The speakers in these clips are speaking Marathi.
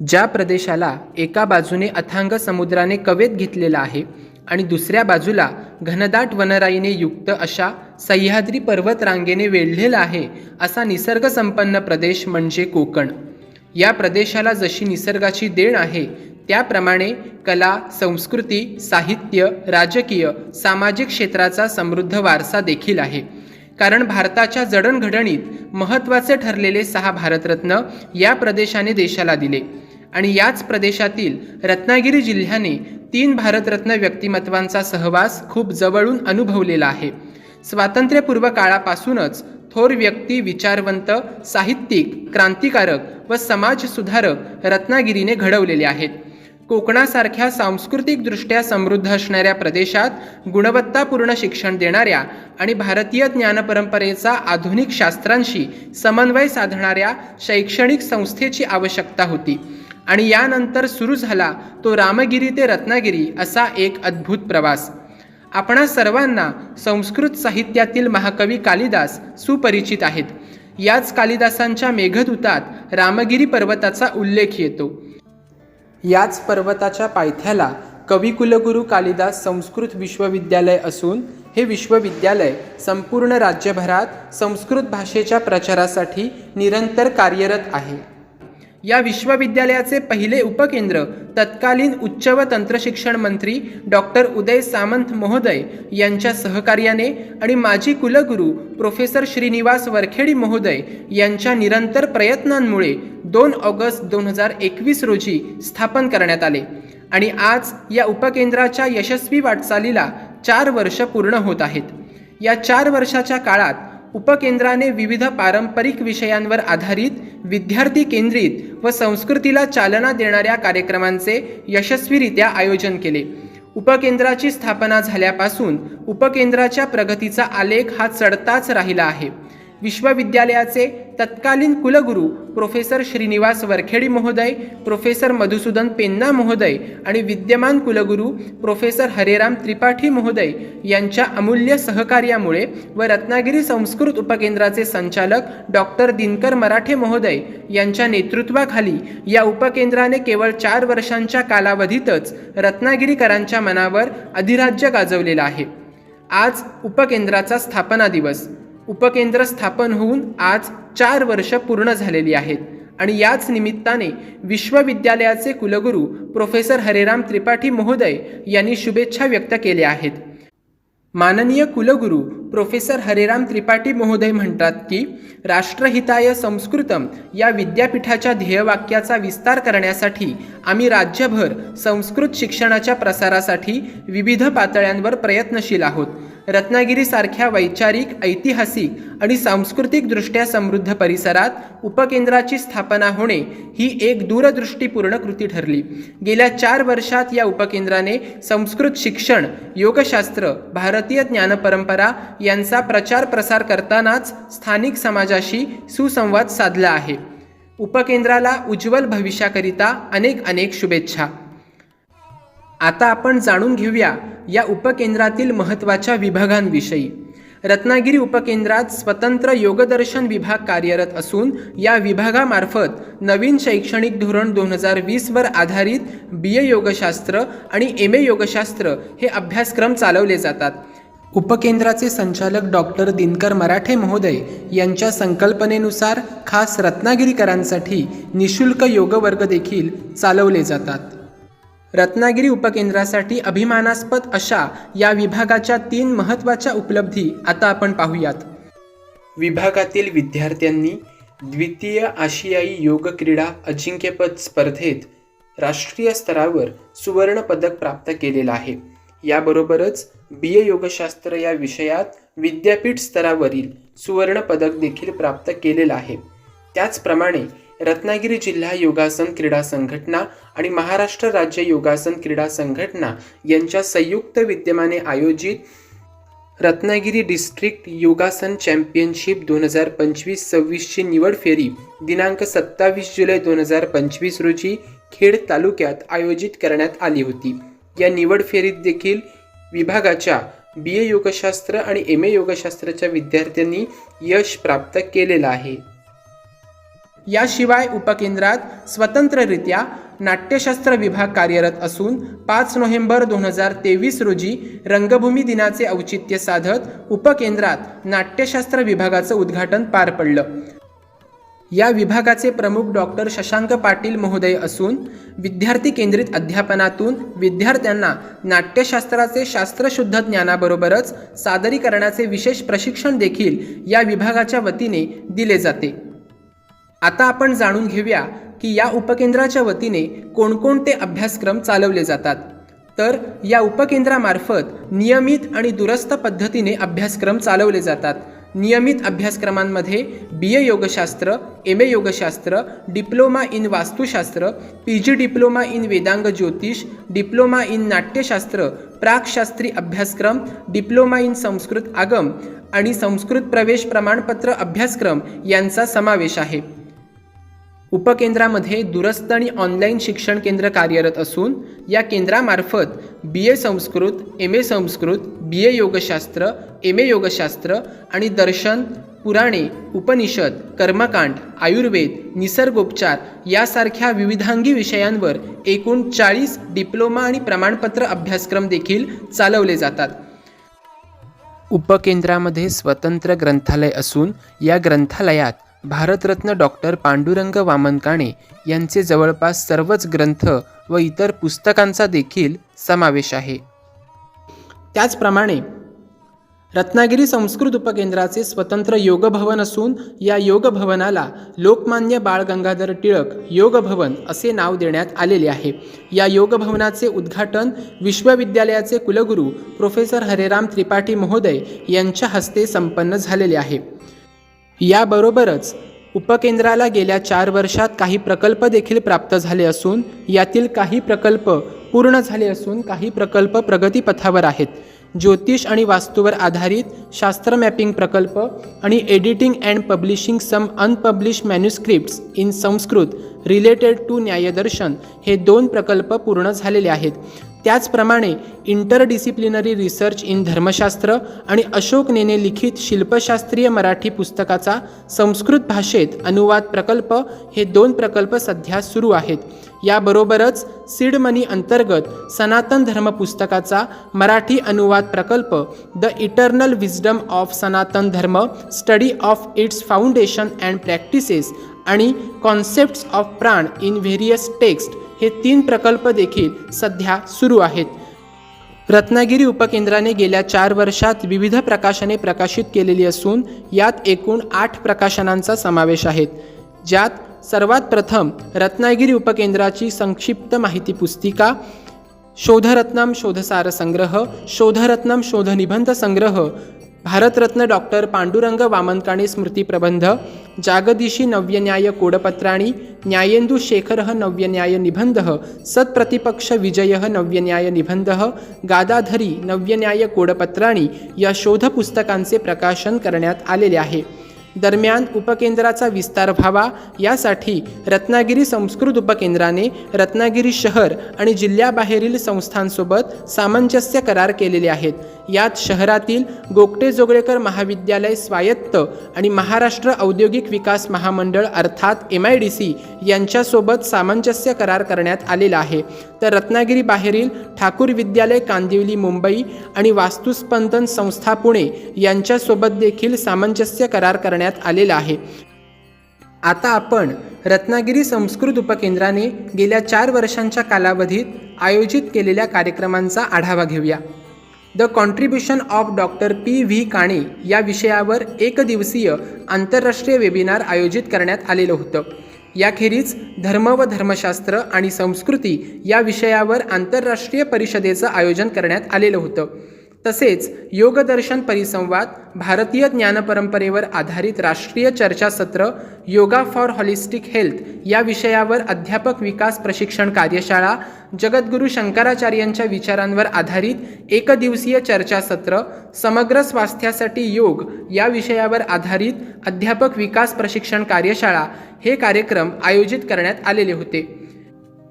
ज्या प्रदेशाला एका बाजूने अथांग समुद्राने कवेत घेतलेला आहे आणि दुसऱ्या बाजूला घनदाट वनराईने युक्त अशा सह्याद्री पर्वतरांगेने वेढलेला आहे असा निसर्गसंपन्न प्रदेश म्हणजे कोकण. या प्रदेशाला जशी निसर्गाची देण आहे त्याप्रमाणे कला संस्कृती साहित्य राजकीय सामाजिक क्षेत्राचा समृद्ध वारसा देखील आहे. कारण भारताच्या जडणघडणीत महत्त्वाचे ठरलेले सहा भारतरत्न या प्रदेशाने देशाला दिले. आणि याच प्रदेशातील रत्नागिरी जिल्ह्याने तीन भारतरत्न व्यक्तिमत्वांचा सहवास खूप जवळून अनुभवलेला आहे. स्वातंत्र्यपूर्व काळापासूनच थोर व्यक्ती विचारवंत साहित्यिक क्रांतिकारक व समाजसुधारक रत्नागिरीने घडवलेले आहेत. कोकणासारख्या सांस्कृतिकदृष्ट्या समृद्ध असणाऱ्या प्रदेशात गुणवत्तापूर्ण शिक्षण देणाऱ्या आणि भारतीय ज्ञानपरंपरेचा आधुनिक शास्त्रांशी समन्वय साधणाऱ्या शैक्षणिक संस्थेची आवश्यकता होती. आणि यानंतर सुरू झाला तो रामगिरी ते रत्नागिरी असा एक अद्भुत प्रवास. आपणा सर्वांना संस्कृत साहित्यातील महाकवी कालिदास सुपरिचित आहेत. याच कालिदासांच्या मेघदूतात रामगिरी पर्वताचा उल्लेख येतो. याच पर्वताच्या पायथ्याला कविकुलगुरू कालिदास संस्कृत विश्वविद्यालय असून हे विश्वविद्यालय संपूर्ण राज्यभरात संस्कृत भाषेच्या प्रचारासाठी निरंतर कार्यरत आहे. या विश्वविद्यालयाचे पहिले उपकेंद्र तत्कालीन उच्च व तंत्रशिक्षण मंत्री डॉक्टर उदय सामंत महोदय यांच्या सहकार्याने आणि माजी कुलगुरू प्रोफेसर श्रीनिवास वरखेडी महोदय यांच्या निरंतर प्रयत्नांमुळे दोन ऑगस्ट दोन हजार एकवीस रोजी स्थापन करण्यात आले. आणि आज या उपकेंद्राच्या यशस्वी वाटचालीला चार वर्ष पूर्ण होत आहेत. या चार वर्षाच्या काळात उपकेंद्राने विविध पारंपरिक विषयांवर आधारित विद्यार्थी केंद्रित व संस्कृतीला चालना देणाऱ्या कार्यक्रमांचे यशस्वीरित्या आयोजन केले. उपकेंद्राची स्थापना झाल्यापासून उपकेंद्राच्या प्रगतीचा आलेख हा चढताच राहिला आहे. विश्वविद्यालयाचे तत्कालीन कुलगुरू प्रोफेसर श्रीनिवास वरखेडी महोदय प्रोफेसर मधुसूदन पेन्ना महोदय आणि विद्यमान कुलगुरू प्रोफेसर हरेराम त्रिपाठी महोदय यांच्या अमूल्य सहकार्यामुळे व रत्नागिरी संस्कृत उपकेंद्राचे संचालक डॉक्टर दिनकर मराठे महोदय यांच्या नेतृत्वाखाली या उपकेंद्राने केवळ चार वर्षांच्या कालावधीतच रत्नागिरीकरांच्या मनावर अधिराज्य गाजवलेलं आहे. आज उपकेंद्राचा स्थापना दिवस. उपकेंद्र स्थापन होऊन आज चार वर्ष पूर्ण झालेली आहेत. आणि याच निमित्ताने विश्वविद्यालयाचे कुलगुरू प्रोफेसर हरेराम त्रिपाठी महोदय यांनी शुभेच्छा व्यक्त केल्या आहेत. माननीय कुलगुरू प्रोफेसर हरेराम त्रिपाठी महोदय म्हणतात की राष्ट्रहिताय संस्कृतम या विद्यापीठाच्या ध्येयवाक्याचा विस्तार करण्यासाठी आम्ही राज्यभर संस्कृत शिक्षणाच्या प्रसारासाठी विविध पातळ्यांवर प्रयत्नशील आहोत. रत्नागिरीसारख्या वैचारिक ऐतिहासिक आणि सांस्कृतिकदृष्ट्या समृद्ध परिसरात उपकेंद्राची स्थापना होणे ही एक दूरदृष्टीपूर्ण कृती ठरली. गेल्या चार वर्षात या उपकेंद्राने संस्कृत शिक्षण योगशास्त्र भारतीय ज्ञानपरंपरा यांचा प्रचार प्रसार करतानाच स्थानिक समाजाशी सुसंवाद साधला आहे. उपकेंद्राला उज्ज्वल भविष्याकरिता अनेक अनेक शुभेच्छा. आता आपण जाणून घेऊया या उपकेंद्रातील महत्त्वाच्या विभागांविषयी. रत्नागिरी उपकेंद्रात स्वतंत्र योगदर्शन विभाग कार्यरत असून या विभागामार्फत नवीन शैक्षणिक धोरण दोन हजार वीसवर आधारित बी ए योगशास्त्र आणि एम ए योगशास्त्र हे अभ्यासक्रम चालवले जातात. उपकेंद्राचे संचालक डॉक्टर दिनकर मराठे महोदय यांच्या संकल्पनेनुसार खास रत्नागिरीकरांसाठी निशुल्क योगवर्ग देखील चालवले जातात. रत्नागिरी उपकेंद्रासाठी अभिमानास्पद अशा या विभागाच्या तीन महत्त्वाच्या उपलब्धी आता आपण पाहूयात. विभागातील विद्यार्थ्यांनी द्वितीय आशियाई योग क्रीडा अजिंक्यपद स्पर्धेत राष्ट्रीय स्तरावर सुवर्णपदक प्राप्त केलेलं आहे. याबरोबरच बी ए योगशास्त्र या विषयात विद्यापीठ स्तरावरील सुवर्णपदक देखील प्राप्त केलेलं आहे. त्याचप्रमाणे रत्नागिरी जिल्हा योगासन क्रीडा संघटना आणि महाराष्ट्र राज्य योगासन क्रीडा संघटना यांच्या संयुक्त विद्यमाने आयोजित रत्नागिरी डिस्ट्रिक्ट योगासन चॅम्पियनशिप दोन हजार पंचवीस सव्वीसची निवड फेरी दिनांक सत्तावीस जुलै दोन हजार पंचवीस रोजी खेड तालुक्यात आयोजित करण्यात आली होती. या निवड फेरीत देखील विभागाच्या बी ए योगशास्त्र आणि एम ए योगशास्त्राच्या विद्यार्थ्यांनी यश प्राप्त केलेलं आहे. याशिवाय उपकेंद्रात स्वतंत्ररित्या नाट्यशास्त्र विभाग कार्यरत असून पाच नोव्हेंबर दोन हजार तेवीस रोजी रंगभूमी दिनाचे औचित्य साधत उपकेंद्रात नाट्यशास्त्र विभागाचं उद्घाटन पार पडलं. या विभागाचे प्रमुख डॉक्टर शशांक पाटील महोदय असून विद्यार्थी केंद्रित अध्यापनातून विद्यार्थ्यांना नाट्यशास्त्राचे शास्त्रशुद्ध ज्ञानाबरोबरच सादरीकरणाचे विशेष प्रशिक्षण देखील या विभागाच्या वतीने दिले जाते. आता आपण जाणून घेऊया की या उपकेंद्राच्या वतीने कोणकोणते अभ्यासक्रम चालवले जातात. तर या उपकेंद्रामार्फत नियमित आणि दुरस्त पद्धतीने अभ्यासक्रम चालवले जातात. नियमित अभ्यासक्रमांमध्ये बी ए योगशास्त्र एम ए योगशास्त्र डिप्लोमा इन वास्तुशास्त्र पी जी डिप्लोमा इन वेदांग ज्योतिष डिप्लोमा इन नाट्यशास्त्र प्राकशास्त्री अभ्यासक्रम डिप्लोमा इन संस्कृत आगम आणि संस्कृत प्रवेश प्रमाणपत्र अभ्यासक्रम यांचा समावेश आहे. उपकेंद्रामध्ये दूरस्थ आणि ऑनलाईन शिक्षण केंद्र कार्यरत असून या केंद्रामार्फत B A Sanskrit M A Sanskrit B A Yogashastra M A योगशास्त्र आणि दर्शन पुराणे उपनिषद कर्मकांड आयुर्वेद निसर्गोपचार यासारख्या विविधांगी विषयांवर एकूण चाळीस डिप्लोमा आणि प्रमाणपत्र अभ्यासक्रम देखील चालवले जातात. उपकेंद्रामध्ये स्वतंत्र ग्रंथालय असून या ग्रंथालयात भारतरत्न डॉक्टर पांडुरंग वामन काणे यांचे जवळपास सर्वच ग्रंथ व इतर पुस्तकांचा देखील समावेश आहे. त्याचप्रमाणे रत्नागिरी संस्कृत उपकेंद्राचे स्वतंत्र योगभवन असून या योगभवनाला लोकमान्य बाळ गंगाधर टिळक योगभवन असे नाव देण्यात आलेले आहे. या योगभवनाचे उद्घाटन विश्वविद्यालयाचे कुलगुरू प्रोफेसर हरेराम त्रिपाठी महोदय यांच्या हस्ते संपन्न झालेले आहे. याबरोबरच उपकेंद्राला गेल्या चार वर्षात काही प्रकल्प देखील प्राप्त झाले असून यातील काही प्रकल्प पूर्ण झाले असून काही प्रकल्प प्रगतीपथावर आहेत. ज्योतिष आणि वास्तूवर आधारित शास्त्र मॅपिंग प्रकल्प आणि editing and publishing some unpublish manuscripts in Sanskrit related to Nyaya Darshan हे दोन प्रकल्प पूर्ण झालेले आहेत. त्याचप्रमाणे इंटरडिसिप्लिनरी रिसर्च इन धर्मशास्त्र आणि अशोक नेने लिखित शिल्पशास्त्रीय मराठी पुस्तकाचा संस्कृत भाषेत अनुवाद प्रकल्प हे दोन प्रकल्प सध्या सुरू आहेत. याबरोबरच सीड मनी अंतर्गत सनातन धर्म पुस्तकाचा मराठी अनुवाद प्रकल्प the eternal wisdom of Sanatan Dharma study of its foundation and practices आणि concepts of prana in various text हे तीन प्रकल्प देखील सध्या सुरू आहेत. रत्नागिरी उपकेंद्राने गेल्या चार वर्षात विविध प्रकाशने प्रकाशित केलेली असून यात एकूण आठ प्रकाशनांचा समावेश आहे. ज्यात सर्वात प्रथम रत्नागिरी उपकेंद्राची संक्षिप्त माहिती पुस्तिका शोधरत्नम शोधसार संग्रह शोधरत्नम शोधनिबंध संग्रह भारतरत्न डॉक्टर पांडुरंग वामनकाणे स्मृती प्रबंध जागदिशी नव्यन्याय कोडपत्राणी न्यायेन्दुशेखरः नव्यन्यायनिबन्धः सत्प्रतिपक्षविजयः निबन्धः सत्प्रतिपक्ष विजयः गादाधरी नव्यन्याय कोडपत्राणि या शोधपुस्तकांचे प्रकाशन करण्यात आलेले आहे. दरम्यान उपकेंद्राचा विस्तार व्हावा यासाठी रत्नागिरी संस्कृत उपकेंद्राने रत्नागिरी शहर आणि जिल्ह्याबाहेरील संस्थांसोबत सामंजस्य करार केलेले आहेत. यात शहरातील गोगटे जोगळेकर महाविद्यालय स्वायत्त आणि महाराष्ट्र औद्योगिक विकास महामंडळ अर्थात एम आय डी सी यांच्यासोबत सामंजस्य करार करण्यात आलेला आहे. तर रत्नागिरी बाहेरील ठाकूर विद्यालय कांदिवली मुंबई आणि वास्तुस्पंदन संस्था पुणे यांच्यासोबत देखील सामंजस्य करार करण्यात आलेला आहे. आता आपण रत्नागिरी संस्कृत उपकेंद्राने गेल्या चार वर्षांच्या कालावधीत आयोजित केलेल्या कार्यक्रमांचा आढावा घेऊया. The contribution of doctor P V Kane या विषयावर एक दिवसीय आंतरराष्ट्रीय वेबिनार आयोजित करण्यात आलेलं होतं. याखेरीज धर्म व धर्मशास्त्र आणि संस्कृती या विषयावर आंतरराष्ट्रीय परिषदेचं आयोजन करण्यात आलेलं होतं. तसेच योगदर्शन परिसंवाद भारतीय ज्ञानपरंपरेवर आधारित राष्ट्रीय चर्चासत्र योगा फॉर हॉलिस्टिक हेल्थ या विषयावर अध्यापक विकास प्रशिक्षण कार्यशाळा जगद्गुरू शंकराचार्यांच्या विचारांवर आधारित एकदिवसीय चर्चासत्र समग्र स्वास्थ्यासाठी योग या विषयावर आधारित अध्यापक विकास प्रशिक्षण कार्यशाळा हे कार्यक्रम आयोजित करण्यात आलेले होते.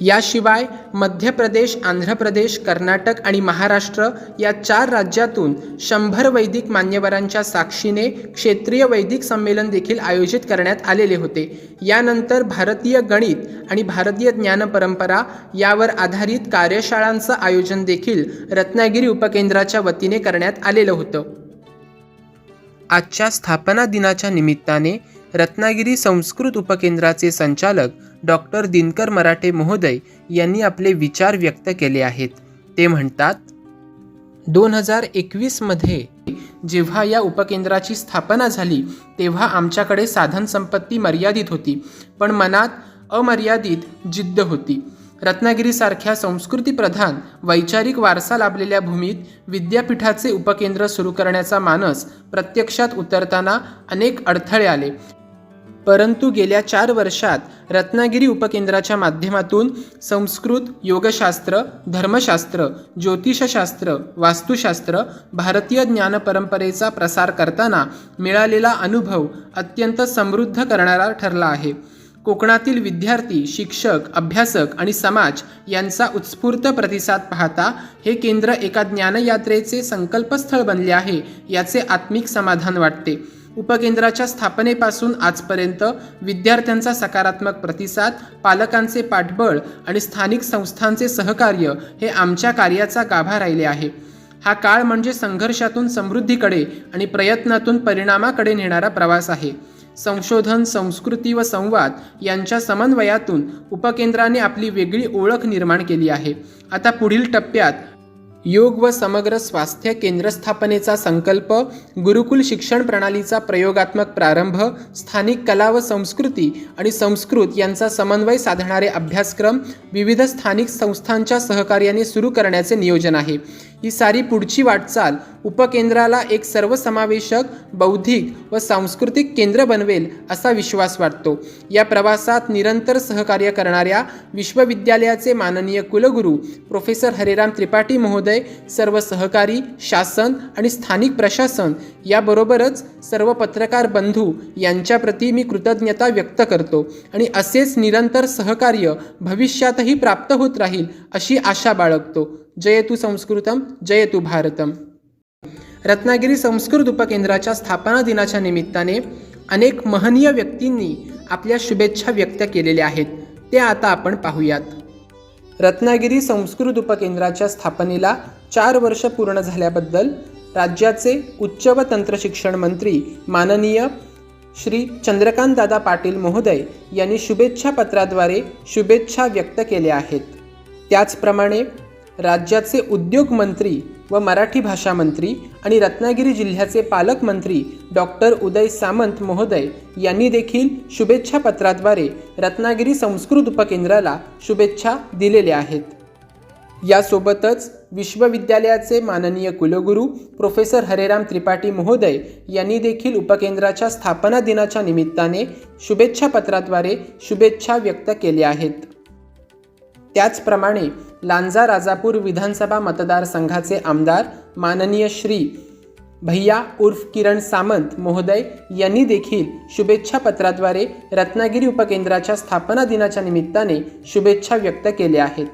याशिवाय मध्य प्रदेश आंध्र प्रदेश कर्नाटक आणि महाराष्ट्र या चार राज्यातून शंभर वैदिक मान्यवरांच्या साक्षीने क्षेत्रीय वैदिक संमेलन देखील आयोजित करण्यात आलेले होते. यानंतर भारतीय गणित आणि भारतीय ज्ञानपरंपरा यावर आधारित कार्यशाळांचं आयोजन देखील रत्नागिरी उपकेंद्राच्या वतीने करण्यात आलेलं होतं. आजच्या स्थापना दिनाच्या निमित्ताने रत्नागिरी संस्कृत उपकेंद्राचे संचालक डॉक्टर दिनकर मराठे महोदय यांनी आपले विचार व्यक्त केले आहेत. ते म्हणतात दोन हजार एकवीसमध्ये जेव्हा या उपकेंद्राची स्थापना झाली तेव्हा आमच्याकडे साधनसंपत्ती मर्यादित होती पण मनात अमर्यादित जिद्द होती. रत्नागिरीसारख्या संस्कृतीप्रधान वैचारिक वारसा लाभलेल्या भूमीत विद्यापीठाचे उपकेंद्र सुरू करण्याचा मानस प्रत्यक्षात उतरताना अनेक अडथळे आले. परंतु गेल्या चार वर्षात रत्नागिरी उपकेंद्राच्या माध्यमातून संस्कृत योगशास्त्र धर्मशास्त्र ज्योतिषशास्त्र वास्तुशास्त्र भारतीय ज्ञानपरंपरेचा प्रसार करताना मिळालेला अनुभव अत्यंत समृद्ध करणारा ठरला आहे. कोकणातील विद्यार्थी शिक्षक अभ्यासक आणि समाज यांचा उत्स्फूर्त प्रतिसाद पाहता हे केंद्र एका ज्ञानयात्रेचे संकल्पस्थळ बनले आहे याचे आत्मिक समाधान वाटते. उपकेंद्राच्या स्थापनेपासून आजपर्यंत विद्यार्थ्यांचा सकारात्मक प्रतिसाद पालकांचे पाठबळ आणि स्थानिक संस्थांचे सहकार्य हे आमच्या कार्याचा गाभा राहिले आहे. हा काळ म्हणजे संघर्षातून समृद्धीकडे आणि प्रयत्नातून परिणामाकडे नेणारा प्रवास आहे. संशोधन संस्कृती व संवाद यांच्या समन्वयातून उपकेंद्राने आपली वेगळी ओळख निर्माण केली आहे. आता पुढील टप्प्यात योग व समग्र स्वास्थ्य केंद्र स्थापनेचा संकल्प गुरुकुल शिक्षण प्रणालीचा प्रयोगात्मक प्रारंभ स्थानिक कला व संस्कृती आणि संस्कृत यांचा समन्वय साधणारे अभ्यासक्रम विविध स्थानिक संस्थांच्या सहकार्याने सुरू करण्याचे नियोजन आहे. ही सारी पुढची वाटचाल उपकेंद्राला एक सर्वसमावेशक बौद्धिक व सांस्कृतिक केंद्र बनवेल असा विश्वास वाटतो. या प्रवासात निरंतर सहकार्य करणाऱ्या विश्वविद्यालयाचे माननीय कुलगुरू प्रोफेसर हरेराम त्रिपाठी महोदय सर्व सहकारी शासन आणि स्थानिक प्रशासन याबरोबरच सर्व पत्रकार बंधू यांच्याप्रती मी कृतज्ञता व्यक्त करतो आणि असेच निरंतर सहकार्य भविष्यातही प्राप्त होत राहील अशी आशा बाळगतो. जयतु संस्कृतम जयतु भारतम. रत्नागिरी संस्कृत उपकेंद्राच्या स्थापना दिनाच्या निमित्ताने अनेक महनीय व्यक्तींनी आपल्या शुभेच्छा व्यक्त केलेल्या आहेत ते आता आपण पाहूयात. रत्नागिरी संस्कृत उपकेंद्राच्या स्थापनेला चार वर्ष पूर्ण झाल्याबद्दल राज्याचे उच्च व तंत्रशिक्षण मंत्री माननीय श्री चंद्रकांत दादा पाटील महोदय यांनी शुभेच्छा पत्राद्वारे शुभेच्छा व्यक्त केल्या आहेत. त्याचप्रमाणे राज्याचे उद्योग मंत्री व मराठी भाषा मंत्री आणि रत्नागिरी जिल्ह्याचे पालकमंत्री डॉक्टर उदय सामंत महोदय यांनी देखील शुभेच्छा पत्राद्वारे रत्नागिरी संस्कृत उपकेंद्राला शुभेच्छा दिलेल्या आहेत. यासोबतच विश्वविद्यालयाचे माननीय कुलगुरू प्रोफेसर हरेराम त्रिपाठी महोदय यांनी देखील उपकेंद्राच्या स्थापना दिनाच्या निमित्ताने शुभेच्छा पत्राद्वारे शुभेच्छा व्यक्त केल्या आहेत. त्याचप्रमाणे लांजा राजापूर विधानसभा मतदारसंघाचे आमदार माननीय श्री भैया उर्फ किरण सामंत महोदय यांनी देखील शुभेच्छा पत्राद्वारे रत्नागिरी उपकेंद्राच्या स्थापना दिनाच्या निमित्ताने शुभेच्छा व्यक्त केल्या आहेत.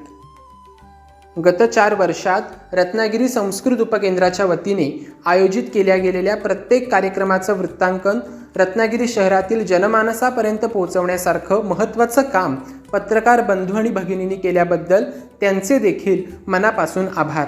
गत चार वर्षात रत्नागिरी संस्कृत उपकेंद्राच्या वतीने आयोजित केल्या गेलेल्या प्रत्येक कार्यक्रमाचं वृत्तांकन रत्नागिरी शहरातील जनमानसापर्यंत पोहोचवण्यासारखं महत्त्वाचं काम पत्रकार बंधू आणि भगिनींनी केल्याबद्दल त्यांचे देखील मनापासून आभार.